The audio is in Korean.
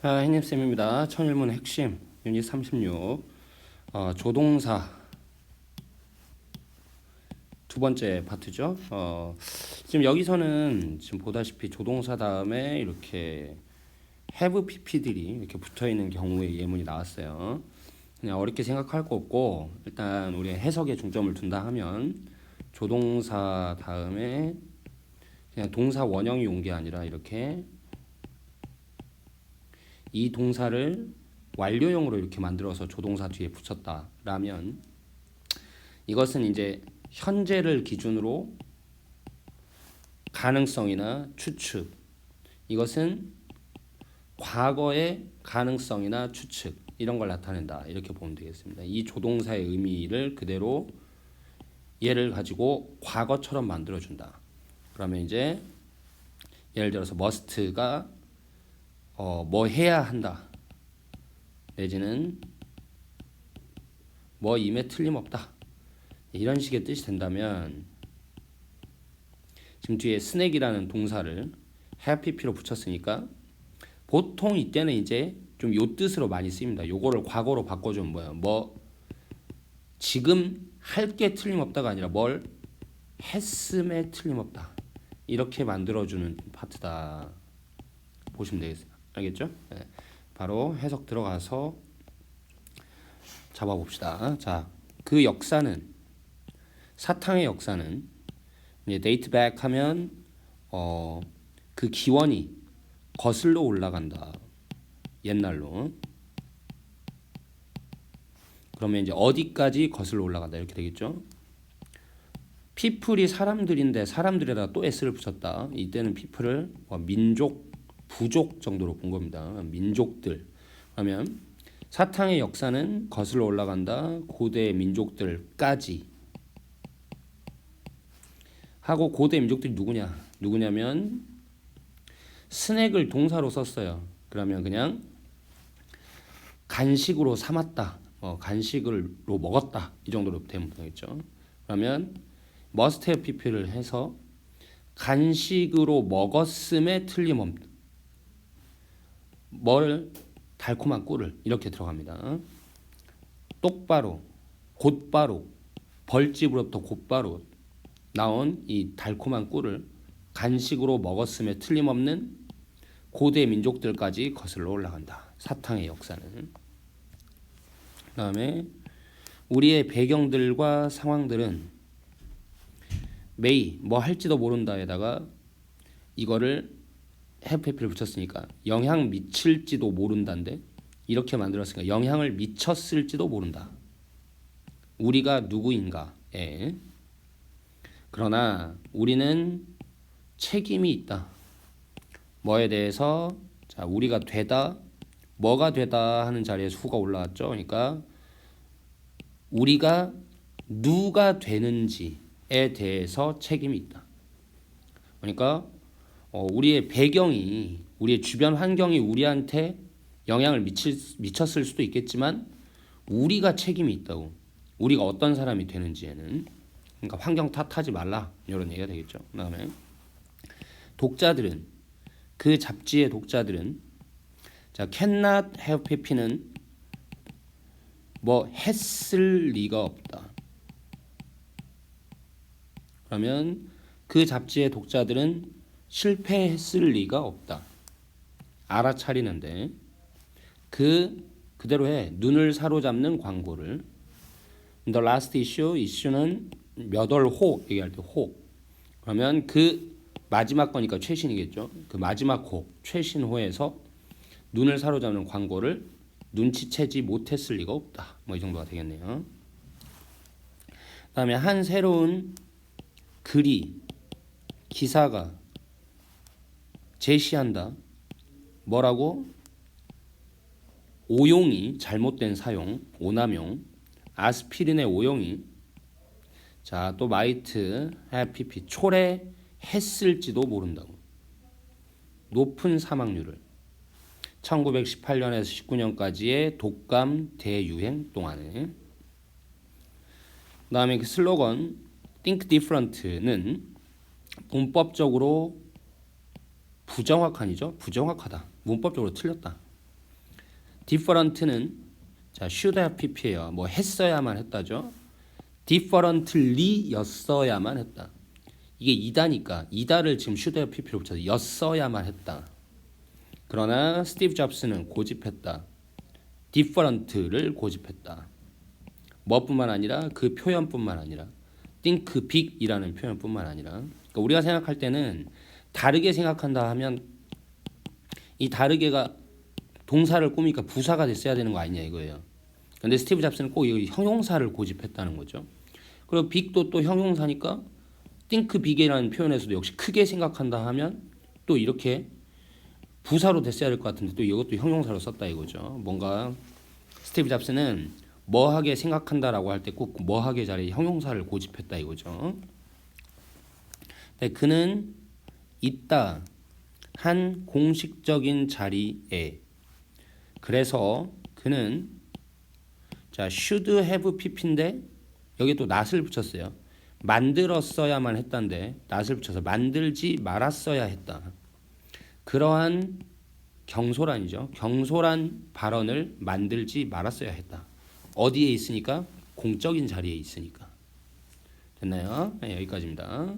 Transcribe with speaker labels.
Speaker 1: 아, 해님쌤입니다. 천일문 핵심 유닛 36 어, 조동사 두 번째 파트죠. 어, 지금 여기서는 지금 보다시피 조동사 다음에 이렇게 have pp들이 이렇게 붙어 있는 경우의 예문이 나왔어요. 그냥 어렵게 생각할 거 없고 일단 우리 해석에 중점을 둔다 하면 조동사 다음에 그냥 동사 원형이 온 게 아니라 이렇게 이 동사를 완료형으로 이렇게 만들어서 조동사 뒤에 붙였다라면 이것은 이제 현재를 기준으로 가능성이나 추측 이것은 과거의 가능성이나 추측 이런 걸 나타낸다 이렇게 보면 되겠습니다. 이 조동사의 의미를 그대로 얘를 가지고 과거처럼 만들어 준다. 그러면 이제 예를 들어서 must가 어, 뭐 해야 한다. 내지는 뭐 임에 틀림없다. 이런 식의 뜻이 된다면 지금 뒤에 스낵이라는 동사를 pp로 붙였으니까 보통 이때는 이제 좀 요 뜻으로 많이 쓰입니다. 요거를 과거로 바꿔주면 뭐야? 뭐 지금 할 게 틀림없다가 아니라 뭘 했음에 틀림없다. 이렇게 만들어주는 파트다. 보시면 되겠어요. 알겠죠? 네. 바로 해석 들어가서 잡아봅시다. 자, 그 역사는 사탕의 역사는 이제 데이트 백 하면 어, 그 기원이 거슬러 올라간다. 옛날로. 그러면 이제 어디까지 거슬러 올라간다 이렇게 되겠죠? 피플이 사람들인데 사람들에다 또 s를 붙였다. 이때는 피플을 뭐 민족, 부족 정도로 본 겁니다. 민족들. 그러면 사탕의 역사는 거슬러 올라간다. 고대 민족들까지. 하고 고대 민족들이 누구냐? 누구냐면 스낵을 동사로 썼어요. 그러면 그냥 간식으로 삼았다. 어, 간식으로 먹었다. 이 정도로 되면 되겠죠. 그러면 have pp를 해서 간식으로 먹었음에 틀림없다. 뭘 달콤한 꿀을 이렇게 들어갑니다. 똑바로 곧바로 벌집으로부터 곧바로 나온 이 달콤한 꿀을 간식으로 먹었음에 틀림없는 고대 민족들까지 거슬러 올라간다. 사탕의 역사는. 그 다음에 우리의 배경들과 상황들은 메이 뭐 할지도 모른다에다가 이거를 해피를 붙였으니까 영향 미칠지도 모른다인데 이렇게 만들었으니까 영향을 미쳤을지도 모른다. 우리가 누구인가에 그러나 우리는 책임이 있다. 뭐에 대해서 자 우리가 되다 뭐가 되다 하는 자리에서 후가 올라왔죠. 그러니까 우리가 누가 되는지에 대해서 책임이 있다. 그러니까 어, 우리의 배경이 우리의 주변 환경이 우리한테 영향을 미칠, 미쳤을 수도 있겠지만 우리가 책임이 있다고 우리가 어떤 사람이 되는지에는 그러니까 환경 탓하지 말라 이런 얘기가 되겠죠. 그다음에 독자들은 그 잡지의 독자들은 자 cannot have pp는 뭐 했을 리가 없다. 그러면 그 잡지의 독자들은 실패했을 리가 없다. 알아차리는데 그 그대로 해 눈을 사로잡는 광고를 The last issue issue는 몇 월 호 얘기할 때 호. 그러면 그 마지막 거니까 최신이겠죠. 그 마지막 호 최신 호에서 눈을 사로잡는 광고를 눈치채지 못했을 리가 없다. 뭐 이 정도가 되겠네요. 그다음에 한 새로운 글이 기사가 제시한다. 뭐라고? 오용이 잘못된 사용, 오남용, 아스피린의 오용이 자, 또 마이트, 해피피 초래했을지도 모른다고. 높은 사망률을 1918년에서 19년까지의 독감 대유행 동안에 그다음에 그 슬로건 Think Different는 문법적으로 부정확한이죠. 부정확하다. 문법적으로 틀렸다. different는 자 should have pp예요. 뭐 했어야만 했다죠. differently였어야만 했다. 이게 이다니까 이다를 지금 should have pp로 붙여서 였어야만 했다. 그러나 스티브 잡스는 고집했다. different를 고집했다. 뭐뿐만 아니라 그 표현뿐만 아니라 think big이라는 표현뿐만 아니라 그러니까 우리가 생각할 때는 다르게 생각한다 하면 이 다르게가 동사를 꾸미니까 부사가 됐어야 되는 거 아니냐 이거예요. 근데 스티브 잡스는 꼭 이 형용사를 고집했다는 거죠. 그리고 빅도 또 형용사니까 think big이라는 표현에서도 역시 크게 생각한다 하면 또 이렇게 부사로 됐어야 될 것 같은데 또 이것도 형용사로 썼다 이거죠. 뭔가 스티브 잡스는 뭐하게 생각한다라고 할 때 꼭 뭐하게 자리에 형용사를 고집했다 이거죠. 네, 그는 있다 한 공식적인 자리에 그래서 그는 자 should have pp인데 여기 또 not을 붙였어요. 만들었어야만 했단데 not을 붙여서 만들지 말았어야 했다. 그러한 경솔한이죠. 경솔한 발언을 만들지 말았어야 했다. 어디에 있으니까 공적인 자리에 있으니까 됐나요? 네, 여기까지입니다.